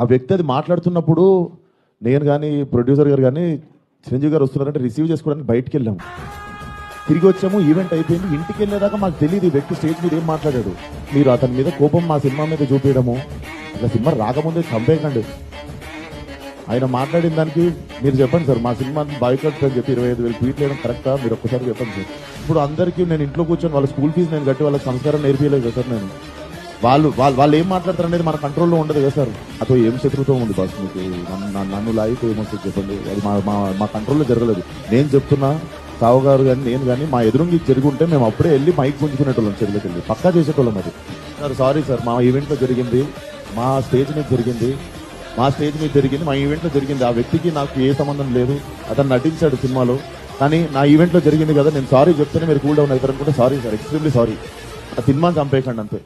ఆ వ్యక్తి అది మాట్లాడుతున్నప్పుడు నేను కానీ ప్రొడ్యూసర్ గారు కానీ చిరంజీవి గారు వస్తున్నారంటే రిసీవ్ చేసుకోవడానికి బయటికి వెళ్ళాము. తిరిగి వచ్చాము ఈవెంట్ అయిపోయింది. ఇంటికి వెళ్ళేదాకా మాకు తెలియదు ఈ వ్యక్తి స్టేజ్ మీద ఏం మాట్లాడాడు. మీరు అతని మీద కోపం మా సినిమా మీద చూపించడము అసలు సినిమా రాకముందే చంపేయకండి. ఆయన మాట్లాడిన దానికి మీరు చెప్పండి సార్ మా సినిమా బాయ్కట్ అని చెప్పి ఇరవై ఐదు వేలు ట్వీట్ చేయడం కరెక్టా మీరు ఒక్కసారి చెప్పండి సార్. ఇప్పుడు అందరికీ నేను ఇంట్లో కూర్చొని వాళ్ళ స్కూల్ ఫీజు నేను కట్టి వాళ్ళ సంస్కారం నేర్పించలేదు సార్ నేను. వాళ్ళు వాళ్ళు వాళ్ళు ఏం మాట్లాడతారు అనేది మన కంట్రోల్లో ఉండదు కదా సార్. అతో ఏం శత్రుత్వం ఉంది బాస్ మీకు? నన్ను- నన్ను- ఏమొస్తుంది చెప్పండి. అది మా మా మా కంట్రోల్లో జరగలేదు. నేను చెప్తున్నా సావు గారు కానీ నేను కానీ మా ఎదురుంగి జరుగుంటే ఉంటే మేము అప్పుడే వెళ్ళి మైక్ గుంజుకునేటోళ్ళం చెరువులోకి వెళ్ళి. పక్కా చేసేటోళ్ళం అది. సార్ సారీ సార్ మా ఈవెంట్లో జరిగింది. మా స్టేజ్ మీద జరిగింది. మా స్టేజ్ మీద జరిగింది మా ఈవెంట్లో జరిగింది. ఆ వ్యక్తికి నాకు ఏ సంబంధం లేదు. అతను నటించాడు సినిమాలో. కానీ నా ఈవెంట్లో జరిగింది కదా నేను సారీ చెప్తేనే మీరు కూల్ డౌన్ అవుతారు అనుకుంటే సారీ సార్ ఎక్స్ట్రీమ్లీ సారీ ఆ సినిమాని చంపేయకండి అంతే.